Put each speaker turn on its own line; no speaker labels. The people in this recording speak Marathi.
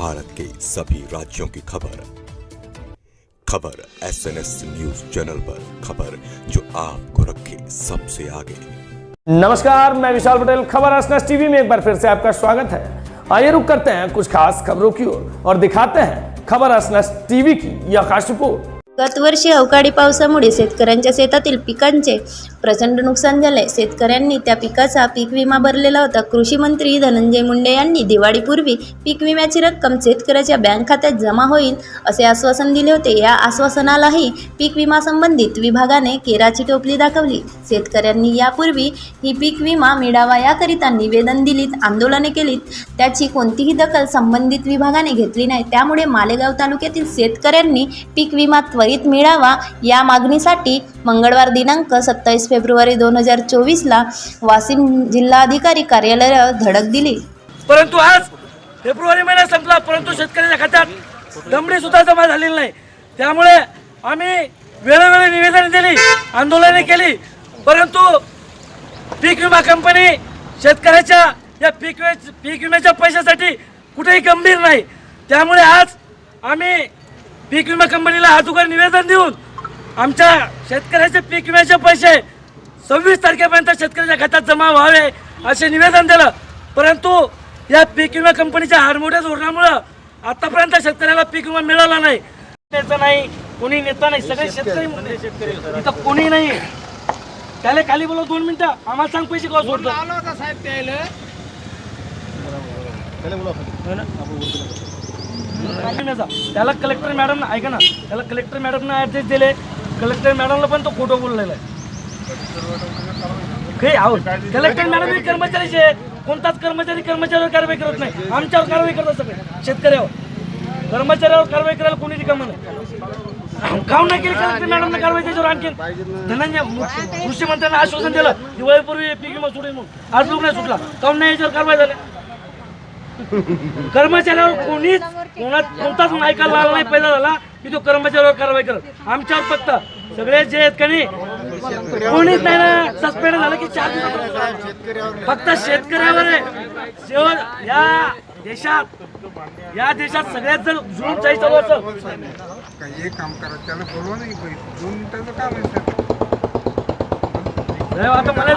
भारत के सभी राज्यों की खबर। खबर S N S news channel पर खबर जो आपको रखे सबसे आगे।
नमस्कार, मैं विशाल पटेल। खबर एसएनएस टीवी में एक बार फिर से आपका स्वागत है। आइए रुक करते हैं कुछ खास खबरों की ओर और दिखाते हैं खबर एसएनएस टीवी की यह खास रिपोर्ट।
गतवर्षी अवकाळी पावसामुळे शेतकऱ्यांच्या शेतातील पिकांचे प्रचंड नुकसान झाले. शेतकऱ्यांनी त्या पिकाचा पीक विमा भरलेला होता. कृषी मंत्री धनंजय मुंडे यांनी दिवाळीपूर्वी पीक विम्याची रक्कम शेतकऱ्याच्या बँक खात्यात जमा होईल असे आश्वासन दिले होते. या आश्वासनालाही पीक विमा संबंधित विभागाने केराची टोपली दाखवली. शेतकऱ्यांनी यापूर्वी ही पीक विमा मिळावा याकरिता निवेदन दिलीत आंदोलने केलीत. त्याची कोणतीही दखल संबंधित विभागाने घेतली नाही. त्यामुळे मालेगाव तालुक्यातील शेतकऱ्यांनी पीक विमा त्वरित मिळावा या मागणीसाठी मंगळवार दिनांक सत्तावीस फेब्रुवारी दोन हजार चोवीसला वाशिम जिल्हाधिकारी कार्यालयावर धडक दिली.
परंतु आज फेब्रुवारी महिना संपला परंतु शेतकऱ्याच्या खात्यात दमडी सुद्धा जमा झालेली नाही. त्यामुळे आम्ही वेळोवेळी निवेदन दिली आंदोलने केली. परंतु पीक विमा कंपनी शेतकऱ्याच्या या पीक विम्या- पीक विम्याच्या पैशासाठी कुठेही गंभीर नाही. त्यामुळे आज आम्ही पीक विमा कंपनीला हातुकार निवेदन देऊन आमच्या शेतकऱ्याचे पीक विम्याचे पैसे सव्वीस तारखेपर्यंत शेतकऱ्याच्या खात्यात जमा व्हावे असे निवेदन दिलं. परंतु या पीक विमा कंपनीच्या हारमोठ्या धोरणामुळं आतापर्यंत शेतकऱ्याला पीक विमा मिळाला नाही. नाही कोणी नेता नाही सगळे शेतकरी इथं कोणी नाही. त्याला खाली बोलव दोन मिनिटं. आम्हाला सांग पैसे का सोडतो विम्याचा. त्याला. त्याला कलेक्टर मॅडम ऐका ना त्याला कलेक्टर मॅडमनं ऍड्रेस दिले. कलेक्टर मॅडमला पण तो खोटं बोललेला आहे. काही आहो कलेक्टर मॅडम हे कर्मचारीचे आहेत. कोणताच कर्मचारी कर्मचाऱ्यावर कारवाई करत नाही. आमच्यावर कारवाई करतात सगळे. शेतकऱ्यावर. कर्मचाऱ्यावर कारवाई करायला कोणी रिकामं नाही. काम नाही केली कलेक्टर मॅडमने कारवाई त्याच्यावर आणखी धनंजय कृषी मंत्र्यांना आश्वासन दिलं दिवाळीपूर्वी पीक विमा सुटेल म्हणून. आज लोक नाही सुटला. काऊन नाही याच्यावर कारवाई झाली? कर्मचाऱ्यावर कोणीच कोणा कोणताच नायका लाल नाही पैदा झाला की तो कर्मचाऱ्यावर कारवाई करत आमच्यावर फक्त सगळे जे आहेत का नाही कोणीच नाही ना सस्पेंड झालं की चार फक्त शेतकऱ्यावर आहे. या देशात या देशात सगळ्यात जर जुळून चाळीस चालू असेल
काही एक काम करा त्याला बोलवा नाही दोन मिनिटाचं काम आहे
साहेब, आता मला